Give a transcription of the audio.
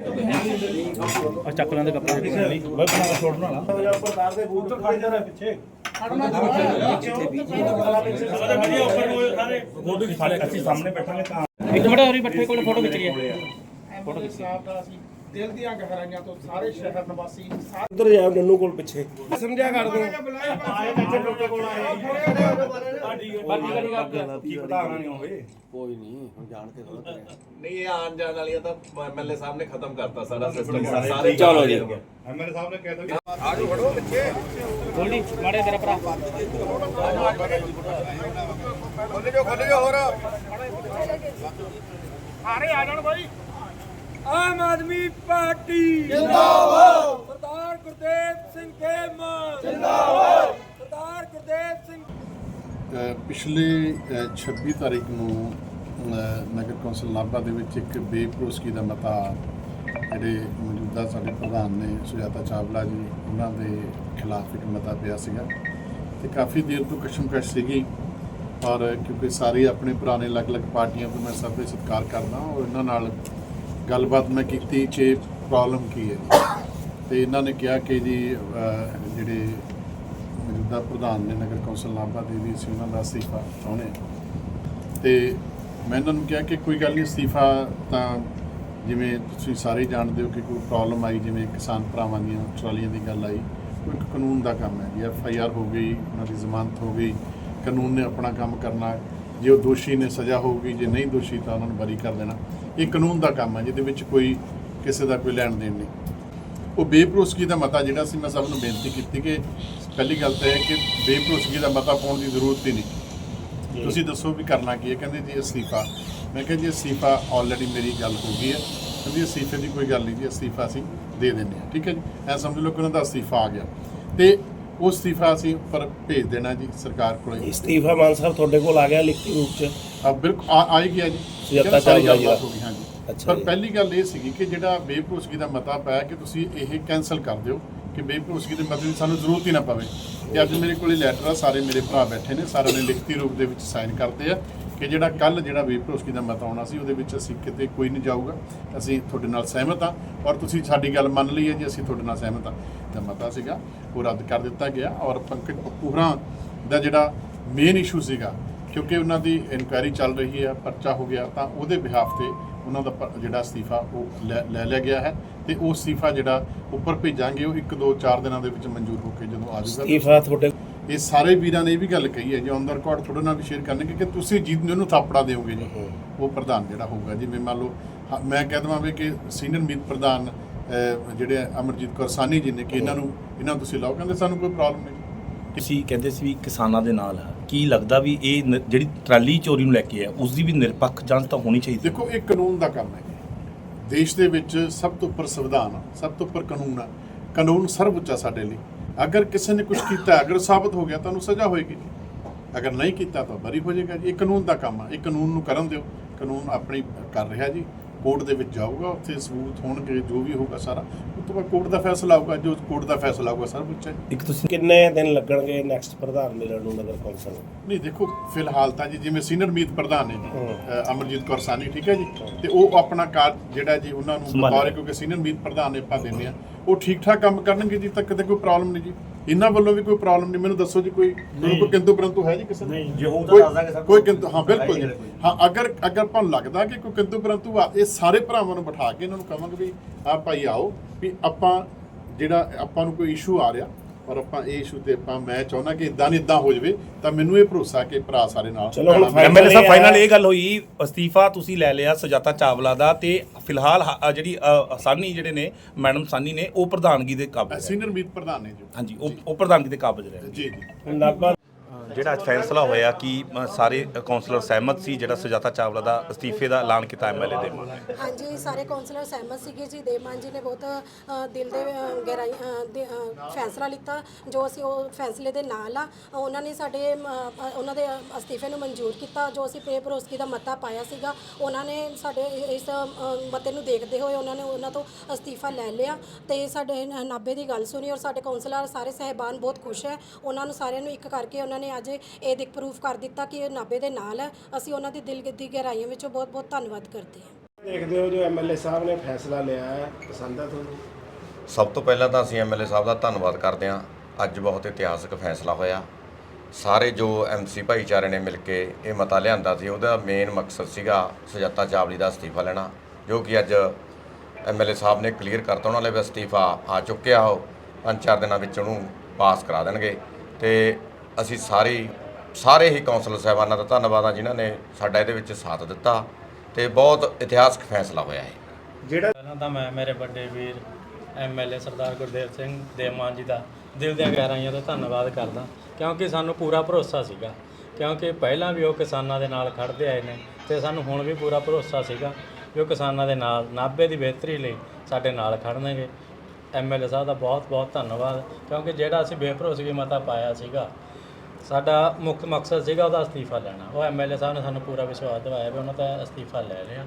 ਆ ਚੱਕ ਲੈਂਦੇ ਕੱਪੜੇ ਬਈ ਬਣਾ ਛੋੜ ਬਣਾ ਫੋਟੋ ਸਾਰੇ ਅਸੀਂ ਸਾਹਮਣੇ ਬੈਠਾਂਗੇ ਤਾਂ ਇੱਕ ਮਿੰਟ ਹੋਰੀ ਬੱਠੇ ਕੋਲ ਫੋਟੋ ਖਿੱਚ ਰਹੀ ਫੋਟੋ ਸਾਹਿਬ ਦਾ ਅਸੀਂ ਦਿਲ ਦੀਆਂ ਗਹਿਰਾਈਆਂ ਤੋਂ ਸਾਰੇ ਸ਼ਹਿਰ ਨਿਵਾਸੀ ਸਾਰੇ ਉਧਰ ਜਾ ਨੰਨੂ ਕੋਲ ਪਿੱਛੇ। ਸਮਝਿਆ ਕਰ ਦੋ ਕੀ ਪਤਾ ਆਣਾ ਨਹੀਂ ਹੋਵੇ। ਨਹੀਂ ਇਹ ਆਉਣ ਜਾਣ ਵਾਲੀਆਂ ਤਾਂ ਐਮਐਲਏ ਸਾਹਿਬ ਨੇ ਖਤਮ ਕਰਤਾ ਸਾਰਾ ਸਿਸਟਮ ਸਾਰੇ ਚਲੋ ਜੀ। ਐਮਐਲਏ ਸਾਹਿਬ ਨੇ ਕਹਿ ਦਿੱਤਾ ਗੋਲਡੀ ਮਾੜੇ ਤੇਰਾ ਭਰਾ। ਆਮ ਆਦਮੀ ਪਾਰਟੀ। ਜਿੰਦਾਬਾਦ। ਸਰਦਾਰ ਗੁਰਦੇਵ ਸਿੰਘ ਖੇਮਾ। ਜਿੰਦਾਬਾਦ। ਸਰਦਾਰ ਗੁਰਦੇਵ ਸਿੰਘ ਪਿਛਲੇ ਅ, 26 ਤਾਰੀਖ ਨੂੰ ਨਗਰ ਕੌਂਸਲ ਨਾਭਾ ਦੇ ਵਿੱਚ ਇੱਕ ਬੇਭਰੋਸਗੀ ਦਾ ਮਤਾ ਜਿਹੜੇ ਮੌਜੂਦਾ ਸਾਡੇ ਪ੍ਰਧਾਨ ਨੇ ਸੁਜਾਤਾ ਚਾਵਲਾ ਜੀ ਉਹਨਾਂ ਦੇ ਖਿਲਾਫ ਇੱਕ ਮਤਾ ਪਿਆ ਸੀਗਾ। ਤੇ ਕਾਫੀ ਦੇਰ ਤੋਂ ਕਸ਼ਮਕਸ਼ ਸੀਗੀ ਔਰ ਕਿਉਂਕਿ ਸਾਰੇ ਆਪਣੇ ਪੁਰਾਣੇ ਅਲੱਗ-ਅਲੱਗ ਪਾਰਟੀਆਂ ਤੋਂ ਮੈਂ ਸਭ ਦਾ ਸਤਿਕਾਰ ਕਰਦਾ ਔਰ ਇਹਨਾਂ ਨਾਲ ਗੱਲਬਾਤ ਮੈਂ ਕੀਤੀ ਕਿ ਪ੍ਰੋਬਲਮ ਕੀ ਹੈ ਜੀ। ਤੇ ਇਹਨਾਂ ਨੇ ਕਿਹਾ ਕਿ ਜੀ ਜਿਹੜੇ ਮੌਜੂਦਾ ਪ੍ਰਧਾਨ ਨੇ ਨਗਰ ਕੌਂਸਲ ਨਾਭਾ ਦੇ ਵੀ ਸੀ ਉਹਨਾਂ ਦਾ ਅਸਤੀਫਾ ਚਾਹੁੰਦੇ ਆ ਤੇ ਮੈਂ ਇਹਨਾਂ ਨੂੰ ਕਿਹਾ ਕਿ ਕੋਈ ਗੱਲ ਨਹੀਂ, ਅਸਤੀਫਾ ਤਾਂ ਜਿਵੇਂ ਤੁਸੀਂ ਸਾਰੇ ਜਾਣਦੇ ਹੋ ਕਿ ਕੋਈ ਪ੍ਰੋਬਲਮ ਆਈ, ਜਿਵੇਂ ਕਿਸਾਨ ਭਰਾਵਾਂ ਦੀਆਂ ਟਰਾਲੀਆਂ ਦੀ ਗੱਲ ਆਈ, ਕੋਈ ਇੱਕ ਕਾਨੂੰਨ ਦਾ ਕੰਮ ਹੈ ਜੀ। ਐਫ ਆਈ ਆਰ ਹੋ ਗਈ, ਉਹਨਾਂ ਦੀ ਜ਼ਮਾਨਤ ਹੋ ਗਈ, ਕਾਨੂੰਨ ਨੇ ਆਪਣਾ ਕੰਮ ਕਰਨਾ। ਜੇ ਉਹ ਦੋਸ਼ੀ ਨੇ ਸਜ਼ਾ ਹੋਊਗੀ, ਜੇ ਨਹੀਂ ਦੋਸ਼ੀ ਤਾਂ ਉਹਨਾਂ ਨੂੰ ਬਰੀ ਕਰ ਦੇਣਾ। ਇਹ ਕਾਨੂੰਨ ਦਾ ਕੰਮ ਹੈ ਜਿਹਦੇ ਵਿੱਚ ਕੋਈ ਕਿਸੇ ਦਾ ਕੋਈ ਲੈਣ ਦੇਣ ਨਹੀਂ। ਉਹ ਬੇਭਰੋਸਗੀ ਦਾ ਮਤਾ ਜਿਹੜਾ ਸੀ ਮੈਂ ਸਭ ਨੂੰ ਬੇਨਤੀ ਕੀਤੀ ਕਿ ਪਹਿਲੀ ਗੱਲ ਤਾਂ ਇਹ ਹੈ ਕਿ ਬੇਭਰੋਸਗੀ ਦਾ ਮਤਾ ਪਾਉਣ ਦੀ ਜ਼ਰੂਰਤ ਹੀ ਨਹੀਂ। ਤੁਸੀਂ ਦੱਸੋ ਵੀ ਕਰਨਾ ਕੀ ਹੈ? ਕਹਿੰਦੇ ਜੀ ਅਸਤੀਫਾ। ਮੈਂ ਕਿਹਾ ਜੀ ਅਸਤੀਫਾ ਆਲਰੇਡੀ ਮੇਰੀ ਗੱਲ ਹੋ ਗਈ ਹੈ। ਕਹਿੰਦੀ ਅਸਤੀਫੇ ਦੀ ਕੋਈ ਗੱਲ ਨਹੀਂ ਜੀ ਅਸਤੀਫਾ ਅਸੀਂ ਦੇ ਦਿੰਦੇ ਹਾਂ। ਠੀਕ ਹੈ ਜੀ? ਐ ਸਮਝ ਲਓ ਕਿ ਉਹਨਾਂ ਦਾ ਅਸਤੀਫਾ ਆ ਗਿਆ। ਤੇ ਉਹ ਅਸਤੀਫਾ ਅਸੀਂ ਉੱਪਰ ਭੇਜ ਦੇਣਾ ਜੀ ਸਰਕਾਰ ਕੋਲੇ। ਇਸਤੀਫਾ ਮਾਨ ਸਾਹਿਬ ਤੁਹਾਡੇ ਕੋਲ ਆ ਗਿਆ ਲਿਖਤੀ ਰੂਪ ਚ? ਆ ਬਿਲਕੁਲ ਆ ਆ ਹੀ ਗਿਆ ਜੀ। ਸੁਜਾਤਾ ਕਹਿੰਦੇ ਸਾਰੀ ਚਾਵਲਾ ਜੀ ਦਾ। ਗੱਲਬਾਤ ਹੋ ਗਈ ਹਾਂਜੀ। ਅੱਛਾ ਪਰ ਜੀ। ਪਹਿਲੀ ਗੱਲ ਇਹ ਸੀਗੀ ਕਿ ਜਿਹੜਾ ਬੇਭਰੋਸਗੀ ਦਾ ਮਤਾ ਪਾਇਆ ਕਿ ਤੁਸੀਂ ਇਹ ਕੈਨਸਲ ਕਰ ਦਿਓ ਕਿ ਬੇਭਰੋਸਗੀ ਦੇ ਮਤੇ ਦੀ ਸਾਨੂੰ ਜ਼ਰੂਰਤ ਹੀ ਨਾ ਪਵੇ। ਤੇ ਅੱਜ ਮੇਰੇ ਕੋਲੇ ਲੈਟਰ ਆ ਸਾਰੇ ਮੇਰੇ ਭਰਾ ਬੈਠੇ ਨੇ ਸਾਰਿਆਂ ਨੇ ਲਿਖਤੀ ਰੂਪ ਦੇ ਵਿੱਚ ਸਾਈਨ ਕਰਦੇ ਆ। ਕਿ ਜਿਹੜਾ ਕੱਲ ਜਿਹੜਾ ਬੇਭਰੋਸਗੀ ਦਾ ਮਤਾ ਆਉਣਾ ਸੀ, ਉਹਦੇ ਵਿੱਚ ਅਸੀਂ ਕਿਤੇ ਕੋਈ ਨਹੀਂ ਜਾਊਗਾ। ਅਸੀਂ ਤੁਹਾਡੇ ਨਾਲ ਸਹਿਮਤ ਆ ਔਰ ਤੁਸੀਂ ਸਾਡੀ ਗੱਲ ਮੰਨ ਲਈ ਹੈ ਜੀ, ਅਸੀਂ ਤੁਹਾਡੇ ਨਾਲ ਸਹਿਮਤ ਆ ਤਾਂ ਮਤਾ ਸੀਗਾ, ਉਹ ਰੱਦ ਕਰ ਦਿੱਤਾ ਗਿਆ ਔਰ ਪੰਕਜ ਪੱਪੂ ਦਾ ਜਿਹੜਾ ਮੇਨ ਇਸ਼ੂ ਸੀਗਾ, ਕਿਉਂਕਿ ਉਹਨਾਂ ਦੀ ਇਨਕੁਆਇਰੀ ਚੱਲ ਰਹੀ ਹੈ, ਪਰਚਾ ਹੋ ਗਿਆ, ਤਾਂ ਉਹਦੇ ਬਿਹਾਫ ਤੇ ਉਹਨਾਂ ਦਾ ਜਿਹੜਾ ਅਸਤੀਫਾ ਉਹ ਲੈ ਲੈ ਲਿਆ ਗਿਆ ਹੈ ਤੇ ਉਹ ਅਸਤੀਫਾ ਜਿਹੜਾ ਉੱਪਰ ਭੇਜਾਂਗੇ, ਉਹ 1 2 4 ਦਿਨਾਂ ਦੇ ਵਿੱਚ ਮਨਜ਼ੂਰ ਹੋ ਕੇ ਜਦੋਂ ਆ ਜਾਊਗਾ। ਇਸਤੀਫਾ ਤੁਹਾਡੇ ਇਹ ਸਾਰੇ ਵੀਰਾਂ ਨੇ ਇਹ ਵੀ ਗੱਲ ਕਹੀ ਹੈ ਜੀ ਔਨ ਦਾ ਰਿਕਾਰਡ ਤੁਹਾਡੇ ਨਾਲ ਵੀ ਸ਼ੇਅਰ ਕਰਨਗੇ ਕਿ ਤੁਸੀਂ ਜਿੱਦ ਨੂੰ ਥਾਪੜਾ ਦਿਓਗੇ ਜੀ ਉਹ ਪ੍ਰਧਾਨ ਜਿਹੜਾ ਹੋਊਗਾ। ਜਿਵੇਂ ਮੰਨ ਲਓ ਮੈਂ ਕਹਿ ਦਵਾਂ ਵੀ ਕਿ ਸੀਨੀਅਰ ਮੀਤ ਪ੍ਰਧਾਨ ਜਿਹੜੇ ਅਮਰਜੀਤ ਕੌਰ ਸਾਨੀ ਜੀ ਨੇ ਕਿ ਇਹਨਾਂ ਨੂੰ ਇਹਨਾਂ ਨੂੰ ਤੁਸੀਂ ਲਾਓ। ਕਹਿੰਦੇ ਸਾਨੂੰ ਕੋਈ ਪ੍ਰੋਬਲਮ ਨਹੀਂ ਤੁਸੀਂ ਕਹਿੰਦੇ ਸੀ ਵੀ ਕਿਸਾਨਾਂ ਦੇ ਨਾਲ ਕੀ ਲੱਗਦਾ ਵੀ ਇਹ ਜਿਹੜੀ ਟਰਾਲੀ ਚੋਰੀ ਨੂੰ ਲੈ ਕੇ ਆ ਉਸ ਦੀ ਵੀ ਨਿਰਪੱਖ ਜਾਂਚ ਤਾਂ ਹੋਣੀ ਚਾਹੀਦੀ ਦੇਖੋ ਇਹ ਕਾਨੂੰਨ ਦਾ ਕੰਮ ਹੈ ਦੇਸ਼ ਦੇ ਵਿੱਚ ਸਭ ਤੋਂ ਉੱਪਰ ਸੰਵਿਧਾਨ ਸਭ ਤੋਂ ਉੱਪਰ ਕਾਨੂੰਨ ਆ। ਕਾਨੂੰਨ ਸਰਵਉੱਚ ਸਾਡੇ ਲਈ। ਅਗਰ ਕਿਸੇ ਨੇ ਕੁਝ ਕੀਤਾ, ਅਗਰ ਸਾਬਤ ਹੋ ਗਿਆ ਤਾਂ ਉਹਨੂੰ ਸਜ਼ਾ ਹੋਏਗੀ ਜੀ। ਅਗਰ ਨਹੀਂ ਕੀਤਾ ਤਾਂ ਬਰੀ ਹੋ ਜਾਏਗਾ ਜੀ। ਇਹ ਕਾਨੂੰਨ ਦਾ ਕੰਮ ਆ। ਇਹ ਕਾਨੂੰਨ ਨੂੰ ਕਰਨ ਦਿਓ। ਕਾਨੂੰਨ ਆਪਣੀ ਕਰ ਰਿਹਾ ਜੀ। ਕੋਰਟ ਦੇ ਵਿੱਚ ਜਾਊਗਾ ਉੱਥੇ ਸਬੂਤ ਹੋਣਗੇ ਜੋ ਵੀ ਹੋਊਗਾ ਸਾਰਾ। ਉਸ ਤੋਂ ਬਾਅਦ ਕੋਰਟ ਦਾ ਫੈਸਲਾ ਆਊਗਾ ਜੋ ਕੋਰਟ ਦਾ ਫੈਸਲਾ ਆਊਗਾ ਸਰਵਉੱਚ ਹੈ। ਇੱਕ ਤੁਸੀਂ ਕਿੰਨੇ ਦਿਨ ਲੱਗਣਗੇ ਨੈਕਸਟ ਪ੍ਰਧਾਨ ਮਿਲਣ ਨੂੰ ਨਗਰ ਕੌਂਸਲ? ਨਹੀਂ ਦੇਖੋ ਫਿਲਹਾਲ ਤਾਂ ਜੀ ਜਿਵੇਂ ਸੀਨੀਅਰ ਮੀਤ ਪ੍ਰਧਾਨ ਨੇ ਜੀ ਅਮਰਜੀਤ ਕੌਰ ਸਾਨੀ ਠੀਕ ਹੈ ਜੀ? ਤੇ ਉਹ ਆਪਣਾ ਕਾਰਜ ਜਿਹੜਾ ਜੀ ਉਹਨਾਂ ਨੂੰ। ਬਤੌਰ ਕਿਉਂਕਿ ਸੀਨੀਅਰ ਮੀਤ ਪ੍ਰਧਾਨ ਨੇ ਆਪਾਂ ਦਿੰਦੇ ਆ ਉਹ ਠੀਕ ਠਾਕ ਕੰਮ ਕਰਨਗੇ ਜੀ ਤੱਕ ਕਿਤੇ ਕੋਈ ਪ੍ਰੋਬਲਮ ਨਹੀਂ ਜੀ। ਇਹਨਾਂ ਵੱਲੋਂ ਵੀ ਕੋਈ ਪ੍ਰੋਬਲਮ ਨਹੀਂ। ਮੈਨੂੰ ਦੱਸੋ ਜੀ ਕੋਈ ਕੋਈ ਕਿੰਤੂ ਪਰੰਤੂ ਹੈ ਜੀ ਕਿਸੇ ਨੂੰ? ਨਹੀਂ, ਜੇ ਹੋਊ ਤਾਂ ਕੋਈ- ਦੱਸ ਦਾਂਗੇ ਸਰ। ਕੋਈ ਕਿੰਤੂ ਹਾਂ ਬਿਲਕੁਲ ਜੀ। ਹੈ ਅਗਰ ਅਗਰ ਆਪਾਂ ਲੱਗਦਾ ਕਿ ਕੋਈ ਕਿੰਤੂ ਪਰੰਤੂ ਆ ਇਹ ਸਾਰੇ ਭਰਾਵਾਂ ਨੂੰ ਬਿਠਾ ਕੇ ਇਹਨਾਂ ਨੂੰ ਕਹਾਂਗੇ ਵੀ ਆ ਭਾਈ ਆਓ ਵੀ ਆਪਾਂ ਜਿਹੜਾ ਆਪਾਂ ਨੂੰ ਕੋਈ ਇਸ਼ੂ ਆ ਰਿਹਾ ਪਰ ਆਪਾਂ ਇਹ ਇਸ਼ੂ ਤੇ ਆਪਾਂ ਮੈਂ ਚਾਹੁੰਦਾ ਕਿ ਇਦਾਂ ਨਹੀਂ ਇਦਾਂ ਹੋ ਜਾਵੇ ਤਾਂ ਮੈਨੂੰ ਇਹ ਭਰੋਸਾ ਕਿ ਭਰਾ ਸਾਰੇ ਨਾਲ ਚਲੋ ਹੁਣ ਐਮਐਲਏ ਸਾਹਿਬ ਫਾਈਨਲ ਇਹ ਗੱਲ ਹੋਈ ਅਸਤੀਫਾ ਤੁਸੀਂ ਲੈ ਲਿਆ ਸੁਜਾਤਾ ਚਾਵਲਾ ਦਾ ਤੇ ਫਿਲਹਾਲ ਹ- ਜਿਹੜੀ ਅ, ਸਾਨੀ ਜਿਹੜੇ ਨੇ ਮੈਡਮ ਸਾਨੀ ਨੇ ਉਹ ਪ੍ਰਧਾਨਗੀ ਦੇ ਕਾਬਿਜ਼ ਹੈ ਸੀਨੀਅਰ ਮੀਤ ਪ੍ਰਧਾਨ ਨੇ ਜੀ। ਹਾਂਜੀ ਉਹ ਉਹ ਪ੍ਰਧਾਨਗੀ ਦੇ ਕਾਬਿਜ਼ ਰਹੇ। ਜੀ ਜੀ। ਨਾਭਾ ਜਿਹੜਾ ਅੱਜ ਫੈਸਲਾ ਹੋਇਆ ਕਿ ਅ, ਸਾਰੇ ਕੌਂਸਲਰ ਸਹਿਮਤ ਸੀ ਜਿਹੜਾ ਸੁਜਾਤਾ ਚਾਵਲਾ ਦਾ ਅਸਤੀਫੇ ਦਾ ਐਲਾਨ ਕੀਤਾ ਐਮਐਲਏ ਦੇ ਵੱਲੋਂ ਹਾਂਜੀ ਸਾਰੇ ਕਾਉਂਸਲਰ ਸਹਿਮਤ ਸੀਗੇ ਜੀ। ਦੇਵਮਾਨ ਜੀ ਨੇ ਬਹੁਤ ਅ, ਦਿਲ ਦੇ ਅ, ਗਹਿਰਾਈ ਅ, ਦੇ, ਅ, ਫੈਸਲਾ ਲਿੱਤਾ ਜੋ ਅਸੀਂ ਉਹ ਫੈਸਲੇ ਦੇ ਨਾਲ ਆ। ਉਹਨਾਂ ਨੇ ਸਾਡੇ ਅ, ਅ, ਉਹਨਾਂ ਦੇ ਅਸਤੀਫੇ ਨੂੰ ਮਨਜ਼ੂਰ ਕੀਤਾ ਜੋ ਅਸੀਂ ਪ੍ਰੇ ਭਰੋਸਗੀ ਦਾ ਮਤਾ ਪਾਇਆ ਸੀਗਾ। ਉਹਨਾਂ ਨੇ ਸਾਡੇ ਇਸ ਅ, ਮਤੇ ਨੂੰ ਦੇਖਦੇ ਹੋਏ ਉਹਨਾਂ ਨੇ ਉਹਨਾਂ ਤੋਂ ਅਸਤੀਫਾ ਲੈ ਲਿਆ। ਤੇ ਸਾਡੇ ਨ- ਨਾਭੇ ਦੀ ਗੱਲ ਸੁਣੀ ਔਰ ਸਾਡੇ ਕਾਉਂਸਲਰ ਸਾਰੇ ਸਹਿਬਾਨ ਬਹੁਤ ਖੁਸ਼ ਹੈ। ਉਹਨਾਂ ਨੂੰ ਸਾਰਿਆਂ ਨੂੰ ਇੱਕ ਕਰਕੇ ਉਹਨਾਂ ਨੇ ਅੱਜ ਇਹ ਦਿਖ ਪ੍ਰੂਫ ਕਰ ਦਿੱਤਾ ਕਿ ਇਹ ਨਾਭੇ ਦੇ ਨਾਲ ਹੈ। ਅਸੀਂ ਉਹਨਾਂ ਦੀ ਦਿਲ ਦੀ ਗਹਿਰਾਈਆਂ ਵਿੱਚੋਂ ਬਹੁਤ ਬਹੁਤ ਧੰਨਵਾਦ ਕਰਦੇ ਹਾਂ। ਦੇਖਦੇ ਹੋ ਜੋ ਐਮਐਲਏ ਸਾਹਿਬ ਨੇ ਫੈਸਲਾ ਲਿਆ ਹੈ। ਪਸੰਦ ਹੈ ਤੁਹਾਨੂੰ? ਸਭ ਤੋਂ ਪਹਿਲਾਂ ਤਾਂ ਅਸੀਂ ਐਮਐਲਏ ਸਾਹਿਬ ਦਾ ਧੰਨਵਾਦ ਕਰਦੇ ਹਾਂ। ਅੱਜ ਬਹੁਤ ਇਤਿਹਾਸਕ ਫੈਸਲਾ ਹੋਇਆ। ਸਾਰੇ ਜੋ ਐਮਸੀ ਭਾਈਚਾਰੇ ਨੇ ਮਿਲ ਕੇ ਇਹ ਮਤਾ ਲਿਆਂਦਾ ਸੀ ਉਹਦਾ ਮੇਨ ਮਕਸਦ ਸੀਗਾ ਸੁਜਾਤਾ ਚਾਵਲੀ ਦਾ ਅਸਤੀਫਾ ਲੈਣਾ ਜੋ ਕਿ ਅੱਜ ਐਮਐਲਏ ਸਾਹਿਬ ਨੇ ਕਲੀਅਰ ਕਰਤਾ। ਉਹਨਾਂ ਲਈ ਵੀ ਅਸਤੀਫਾ ਆ ਚੁੱਕਿਆ ਉਹ ਪੰਜ ਚਾਰ ਦਿਨਾਂ ਵਿੱਚ ਉਹਨੂੰ ਪਾਸ ਕਰਾ ਦੇਣਗੇ। ਤੇ ਅਸੀਂ ਸਾਰੀ ਸਾਰੇ ਹੀ ਕੌਂਸਲ ਸਾਹਿਬਾਨਾਂ ਦਾ ਧੰਨਵਾਦ ਆ ਜਿਨ੍ਹਾਂ ਨੇ ਸਾਡਾ ਇਹਦੇ ਵਿੱਚ ਸਾਥ ਦਿੱਤਾ ਤੇ ਬਹੁਤ ਇਤਿਹਾਸਕ ਫੈਸਲਾ ਹੋਇਆ ਹੈ ਜਿਹੜਾ ਪਹਿਲਾਂ ਤਾਂ ਮੈਂ ਮੇਰੇ ਵੱਡੇ ਵੀਰ ਐਮਐਲਏ ਸਰਦਾਰ ਗੁਰਦੇਵ ਸਿੰਘ ਦੇਵਮਾਨ ਜੀ ਦਾ ਦਿਲ ਦੀਆਂ ਗਹਿਰਾਈਆਂ ਤੋਂ ਧੰਨਵਾਦ ਕਰਦਾ ਕਿਉਂਕਿ ਸਾਨੂੰ ਪੂਰਾ ਭਰੋਸਾ ਸੀਗਾ ਕਿਉਂਕਿ ਪਹਿਲਾਂ ਵੀ ਉਹ ਕਿਸਾਨਾਂ ਦੇ ਨਾਲ ਖੜਦੇ ਆਏ ਨੇ ਤੇ ਸਾਨੂੰ ਹੁਣ ਵੀ ਪੂਰਾ ਭਰੋਸਾ ਸੀਗਾ ਕਿ ਉਹ ਕਿਸਾਨਾਂ ਦੇ ਨਾਲ ਨਾਭੇ ਦੀ ਬਿਹਤਰੀ ਲਈ ਸਾਡੇ ਨਾਲ ਖੜਨਗੇ ਐਮਐਲਏ ਸਾਹਿਬ ਦਾ ਬਹੁਤ ਬਹੁਤ ਧੰਨਵਾਦ ਕਿਉਂਕਿ ਜਿਹੜਾ ਅਸੀਂ ਬੇਭਰੋਸਗੀ ਮਤਾ ਪਾਇਆ ਸੀਗਾ ਸਾਡਾ ਮੁੱਖ ਮਕਸਦ ਸੀਗਾ ਉਹਦਾ ਅਸਤੀਫਾ ਲੈਣਾ। ਉਹ ਐਮਐਲਏ ਸਾਹਿਬ ਨੇ ਸਾਨੂੰ ਪੂਰਾ ਵਿਸ਼ਵਾਸ ਦਿਵਾਇਆ ਵੀ ਉਹਨਾਂ ਦਾ ਅਸਤੀਫਾ ਲੈ ਲਿਆ